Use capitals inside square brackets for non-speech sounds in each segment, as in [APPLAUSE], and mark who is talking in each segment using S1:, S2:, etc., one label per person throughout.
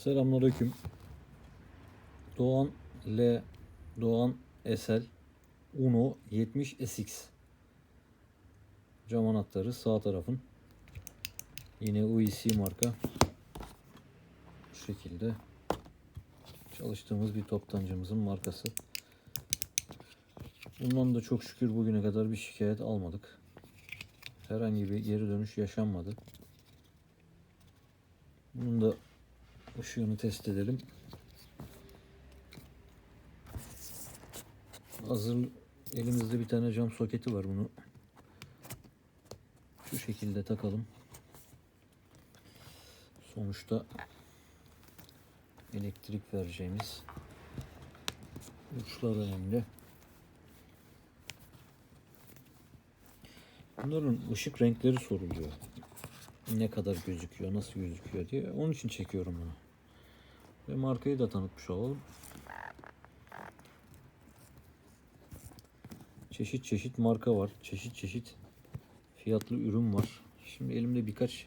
S1: Selamünaleyküm. Doğan L Doğan Esel Uno 70 SX. Cam anahtarı sağ tarafın. Yine UEC marka. Bu şekilde çalıştığımız bir toptancımızın markası. Bundan da çok şükür bugüne kadar bir şikayet almadık. Herhangi bir geri dönüş yaşanmadı. Bunun da ışığını test edelim. Hazır elimizde bir tane cam soketi var bunu. Şu şekilde takalım. Sonuçta elektrik vereceğimiz uçlar önemli. Bunların ışık renkleri soruluyor. Ne kadar gözüküyor, nasıl gözüküyor diye. Onun için çekiyorum bunu. Ve markayı da tanıtmış olalım. Çeşit çeşit marka var. Çeşit çeşit fiyatlı ürün var. Şimdi elimde birkaç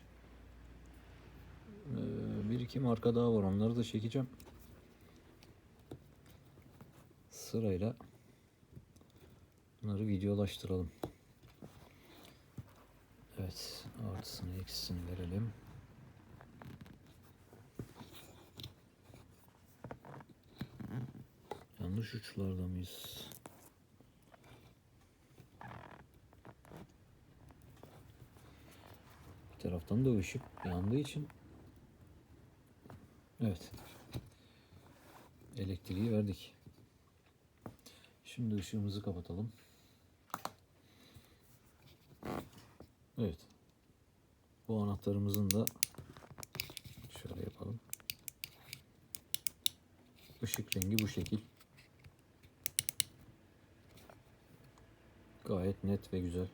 S1: eee, bir iki marka daha var. Onları da çekeceğim. Sırayla bunları videolaştıralım. Evet, artısını eksisini verelim. Yanlış uçlarda mıyız? Bir taraftan da ışık yandığı için Evet. Elektriği verdik. Şimdi ışığımızı kapatalım. Evet. Bu anahtarımızın da şöyle yapalım. Işık rengi bu şekil. Gayet net ve güzel.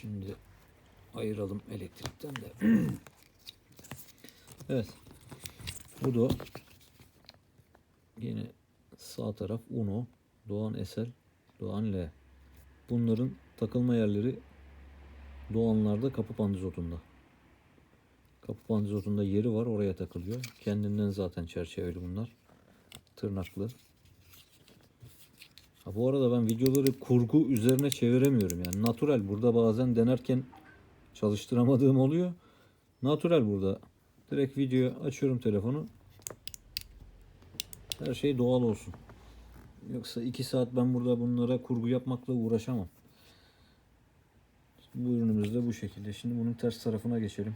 S1: Şimdi ayıralım elektrikten de. [CLEARS THROAT] evet. Bu da yine sağ taraf Uno, Doğan Esel, Doğan L. Bunların takılma yerleri Doğanlarda kapı pandizotunda. Kapı pandizotunda yeri var oraya takılıyor. Kendinden zaten çerçeveli bunlar. Tırnaklı. Ha, bu arada ben videoları kurgu üzerine çeviremiyorum yani. Natural burada bazen denerken çalıştıramadığım oluyor. Natural burada. Direkt video açıyorum telefonu. Her şey doğal olsun. Yoksa iki saat ben burada bunlara kurgu yapmakla uğraşamam. Bu ürünümüz de bu şekilde. Şimdi bunun ters tarafına geçelim.